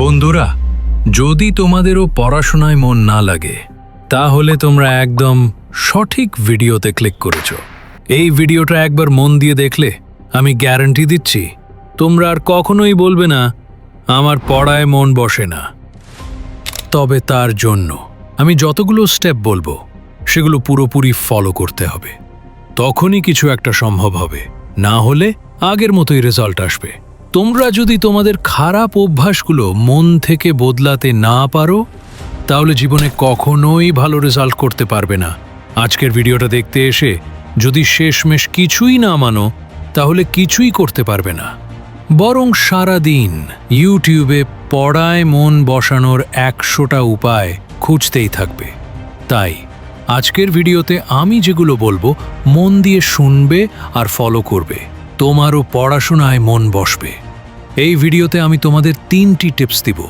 বন্ধুরা, যদি তোমাদেরও পড়াশোনায় মন না লাগে, তাহলে তোমরা একদম সঠিক ভিডিওতে ক্লিক করেছ। এই ভিডিওটা একবার মন দিয়ে দেখলে আমি গ্যারান্টি দিচ্ছি, তোমরা আর কখনোই বলবে না, আমার পড়ায় মন বসে না। তবে তার জন্য আমি যতগুলো স্টেপ বলব, সেগুলো পুরোপুরি ফলো করতে হবে। তখনই কিছু একটা সম্ভব হবে, না হলে আগের মতোই রেজাল্ট আসবে। তোমরা যদি তোমাদের খারাপ অভ্যাসগুলো মন থেকে বদলাতে না পারো, তাহলে জীবনে কখনোই ভালো রেজাল্ট করতে পারবে না। আজকের ভিডিওটা দেখতে এসে যদি শেষমেশ কিছুই না মানো, তাহলে কিছুই করতে পারবে না। বরং সারা দিন ইউটিউবে পড়ায় মন বসানোর একশোটা উপায় খুঁজতেই থাকবে। তাই আজকের ভিডিওতে আমি যেগুলো বলব, মন দিয়ে শুনবে আর ফলো করবে। তোমারও পড়াশোনায় মন বসবে। এই ভিডিওতে আমি তোমাদের তিনটি টিপস দিব,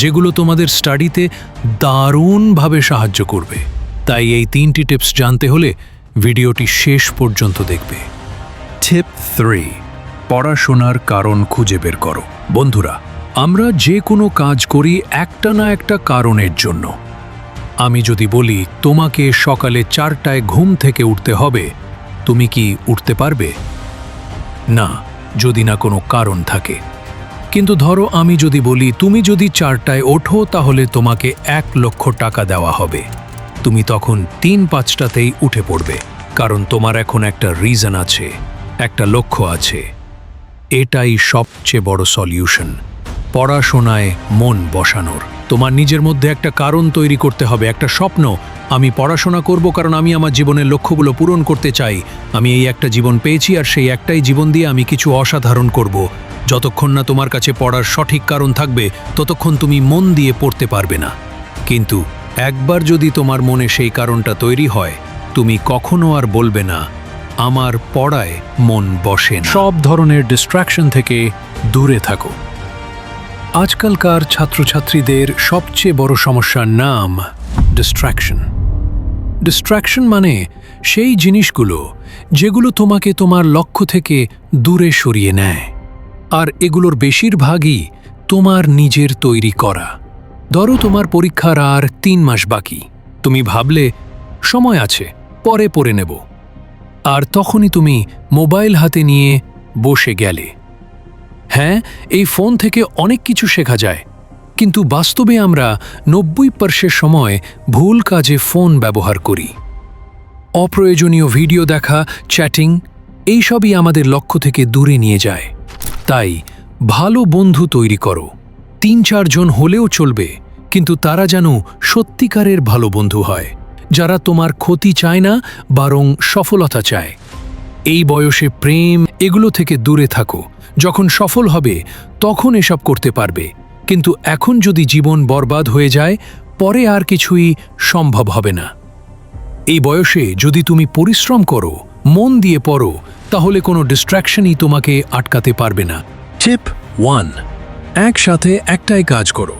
যেগুলো তোমাদের স্টাডিতে দারুণভাবে সাহায্য করবে। তাই এই তিনটি টিপস জানতে হলে ভিডিওটি শেষ পর্যন্ত দেখবে। টিপ থ্রি, পড়াশোনার কারণ খুঁজে বের করো। বন্ধুরা, আমরা যে কোনো কাজ করি একটা না একটা কারণের জন্য। আমি যদি বলি, তোমাকে সকালে চারটায় ঘুম থেকে উঠতে হবে, তুমি কি উঠতে পারবে? না, যদি না কোনো কারণ থাকে। কিন্তু ধরো আমি যদি বলি, তুমি যদি চারটায় ওঠো, তাহলে তোমাকে এক লক্ষ টাকা দেওয়া হবে। তুমি তখন তিন পাঁচটাতেই উঠে পড়বে, কারণ তোমার এখন একটা রিজন আছে, একটা লক্ষ্য আছে। এটাই সবচেয়ে বড় সলিউশন পড়াশোনায় মন বসানোর। তোমার নিজের মধ্যে একটা কারণ তৈরি করতে হবে, একটা স্বপ্ন। আমি পড়াশোনা করব কারণ আমি আমার জীবনের লক্ষ্যগুলো পূরণ করতে চাই। আমি এই একটা জীবন পেয়েছি আর সেই একটাই জীবন দিয়ে আমি কিছু অসাধারণ করব। যতক্ষণ না তোমার কাছে পড়ার সঠিক কারণ থাকবে, ততক্ষণ তুমি মন দিয়ে পড়তে পারবে না। কিন্তু একবার যদি তোমার মনে সেই কারণটা তৈরি হয়, তুমি কখনো আর বলবে না, আমার পড়ায় মন বসে সব ধরনের ডিস্ট্রাকশন থেকে দূরে থাকো। আজকালকার ছাত্রছাত্রীদের সবচেয়ে বড় সমস্যার নাম ডিস্ট্রাকশন ডিস্ট্রাকশন মানে সেই জিনিসগুলো যেগুলো তোমাকে তোমার লক্ষ্য থেকে দূরে সরিয়ে নেয়। আর এগুলোর বেশিরভাগই তোমার নিজের তৈরি করা। ধরো তোমার পরীক্ষার আর তিন মাস বাকি। তুমি ভাবলে, সময় আছে, পরে পড়ে নেব। আর তখনই তুমি মোবাইল হাতে নিয়ে বসে গেলে। হ্যাঁ এই ফোন থেকে অনেক কিছু শেখা যায়। কিন্তু বাস্তবে আমরা নব্বই পার্সেন্ট সময় ভুল কাজে ফোন ব্যবহার করি। অপ্রয়োজনীয় ভিডিও দেখা, চ্যাটিং, এইসবই আমাদের লক্ষ্য থেকে দূরে নিয়ে যায়। তাই ভালো বন্ধু তৈরি করো। তিন চারজন হলেও চলবে, কিন্তু তারা যেন সত্যিকারের ভালো বন্ধু হয়, যারা তোমার ক্ষতি চায় না, বরং সফলতা চায়। এই বয়সে প্রেম এগুলো থেকে দূরে থাকো। যখন সফল হবে, তখন এসব করতে পারবে। কিন্তু এখন যদি জীবন বরবাদ হয়ে যায়, পরে আর কিছুই সম্ভব হবে না। এই বয়সে যদি তুমি পরিশ্রম করো মন দিয়ে পড়ো, তাহলে কোনো ডিস্ট্র্যাকশনই তোমাকে আটকাতে পারবে না। টিপ ওয়ান একসাথে একটাই কাজ করো।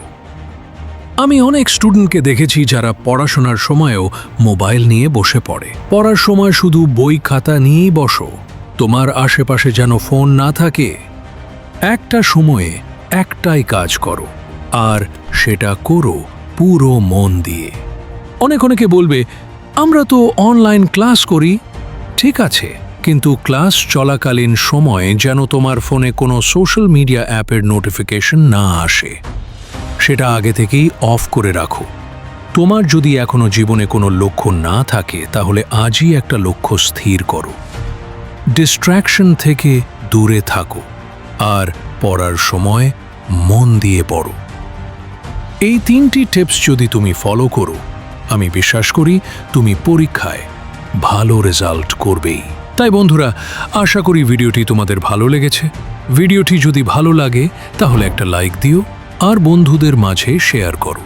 আমি অনেক স্টুডেন্টকে দেখেছি যারা পড়াশোনার সময়ও মোবাইল নিয়ে বসে পড়ে। পড়ার সময় শুধু বই খাতা নিয়েই বসো। তোমার আশেপাশে যেন ফোন না থাকে। একটা সময়ে একটাই কাজ করো, আর সেটা করো পুরো মন দিয়ে। অনেক অনেকে বলবে, আমরা তো অনলাইন ক্লাস করি ঠিক আছে, কিন্তু ক্লাস চলাকালীন সময়ে যেন তোমার ফোনে কোনো সোশ্যাল মিডিয়া অ্যাপের নোটিফিকেশন না আসে। সেটা আগে থেকেই অফ করে রাখো। তোমার যদি এখনও জীবনে কোনো লক্ষ্য না থাকে, তাহলে আজই একটা লক্ষ্য স্থির করো। ডিস্ট্র্যাকশন থেকে দূরে থাকো, আর পড়ার সময় মন দিয়ে পড়ো। এই তিনটি টিপস যদি তুমি ফলো করো, আমি বিশ্বাস করি তুমি পরীক্ষায় ভালো রেজাল্ট করবেই। তাই বন্ধুরা, আশা করি ভিডিওটি তোমাদের ভালো লেগেছে। ভিডিওটি যদি ভালো লাগে, তাহলে একটা লাইক দিও আর বন্ধুদের মাঝে শেয়ার করো।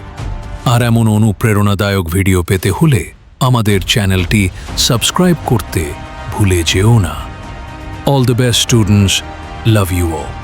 আর এমন অনুপ্রেরণাদায়ক ভিডিও পেতে হলে আমাদের চ্যানেলটি সাবস্ক্রাইব করতে ভুলে যেও না। All the best students love you all